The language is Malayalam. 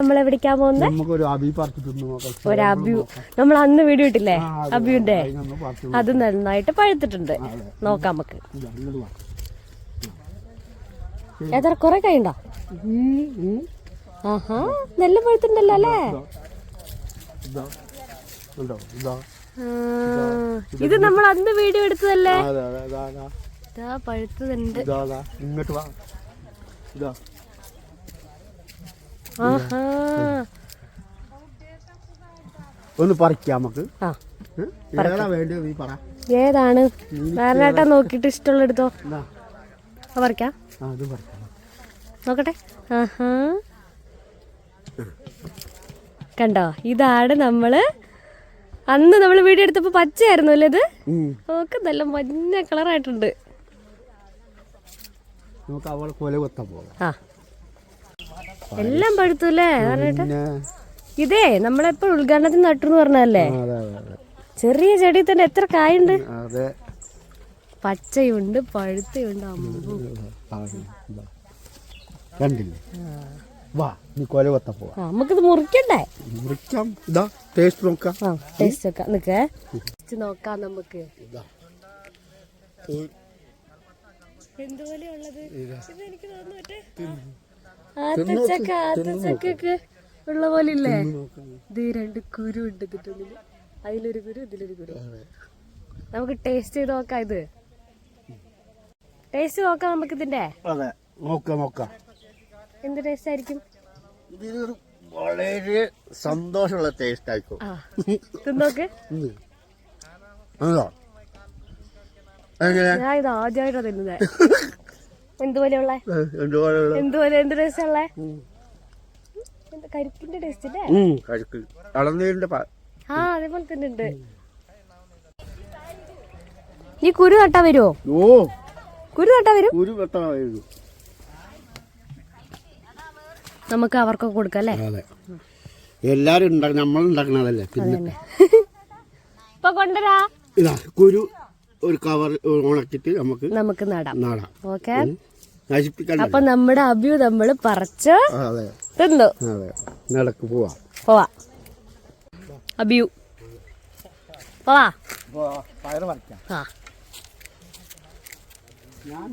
നമ്മൾ എവിടേക്കാ പോകുന്നത് ഒരു അബ്യു. നമ്മൾ അന്ന് വീഡിയോ ഇട്ടില്ലേ? അബ്യുന്റെ അത്. നന്നായിട്ട് പഴുത്തിട്ടുണ്ട്. നോക്കാം നമുക്ക്. എത്ര കൊറേ ഉം. ആഹാ നല്ല പഴുത്തിട്ടുണ്ടല്ലോ അല്ലേ? ഇതാ നമ്മൾ അന്ന് വീഡിയോ എടുത്തതല്ലേ? പഴുത്തതുണ്ട്. ഇങ്ങോട്ട് വാ. ഇതാ. ഒന്ന് പറിക്കാം നമുക്ക്. ആ. ഉം? ഏതാ വേണ്ടത് നീ പറ. ഏതാണ്? വേറെട്ടാ നോക്കിയിട്ട് ഇഷ്ടമുള്ള എടുത്തോ പറിക്കാം. നോക്കട്ടെ. ആഹാ. കണ്ടോ? ഇതാണ് നമ്മൾ. അന്ന് നമ്മൾ വീഡിയോ എടുത്തപ്പോ പച്ചയായിരുന്നു അല്ലേ ഇത്. നോക്ക് നല്ല മഞ്ഞ കളറായിട്ടുണ്ട്. നമുക്ക് അവളെ കൊല കൊത്താൻ പോകാം. ആ. എല്ലാം പഴുത്തു അല്ലേ പറഞ്ഞിട്ട്? പിന്നെ ഇതേ നമ്മളെപ്പോ ഉദ്ഘാടനത്തിന് നട്ടു പറഞ്ഞല്ലേ ചെറിയ ചെടി തന്നെ എത്ര കായുണ്ട്? പച്ചയുണ്ട് പഴുത്തയുണ്ട്. കണ്ടില്ലേ? വാ നീ കൊല കൊത്താൻ പോവാ. ആ നമുക്കിത് മുറിക്കണ്ടേ? മുറിക്കാം. ഇതാ ടേസ്റ്റ് നോക്കാം. ആ ടേസ്റ്റ് നോക്കാം നിക്കേ. ടേസ്റ്റ് നോക്കാം നമുക്ക്. എന്തുപോലെയുള്ളത് ഇത്. എനിക്ക് തോന്നുന്നു ആത്തച്ചക്ക ആത്തച്ചക്കൊക്കെ ഉള്ള പോലെ ഇല്ലേ ഇത് രണ്ട് കുരു ഉണ്ട് ഇതിട്ടുള്ളിൽ അതിലൊരു കുരു ഇതിലൊരു കുരു. നമുക്ക് ടേസ്റ്റ് ചെയ്ത് നോക്കാം ഇത്. ടേസ്റ്റ് നോക്കാം നമുക്ക് ഇതിന്റെ. അതെ നോക്കാം നോക്കാം. എന്ത് ടേസ്റ്റ് ആയിരിക്കും? ഇതിനൊരു വളരെ സന്തോഷമുള്ള ടേസ്റ്റ് ആയിക്കോ ആ തിന്നോക്ക്. ഞാൻ ഇത് ആദ്യമായിട്ടാ തിന്നുന്നത് എന്തുപോലെയുള്ള? എന്തുപോലെ എന്ത് ടേസ്റ്റ് ഉള്ളേ കരിക്കിന്റെ അല്ലേ ആ അതേപോലെ തന്നെ ഉണ്ട്. ഈ കുരു നട്ടാ വരുമോ ഓ. കുരു നട്ടാ വരും. ഒരു വെട്ടമായിരുന്നു നമുക്ക് അവർക്കൊക്കെ കൊടുക്കാം അല്ലേ? എല്ലാരും നമ്മൾ ഉണ്ടാക്കണതല്ലേ പിന്നെ ഇപ്പൊ കൊണ്ടുവരാ. ഇതാ കുരു ഒരു കവർ ഉണക്കിട്ട് നമുക്ക് നമുക്ക് നടാം. നടാം. ഓക്കെ. നശിപ്പിക്കണ്ട അപ്പൊ നമ്മുടെ അഭ്യു നമ്മൾ പറച്ച് അതെ. തിന്നു. അതെ. നടക്ക് പോവാ. പോവാ. അഭ്യു പോവാ. പയറ് പറിക്കാം. ആ. ഞാൻ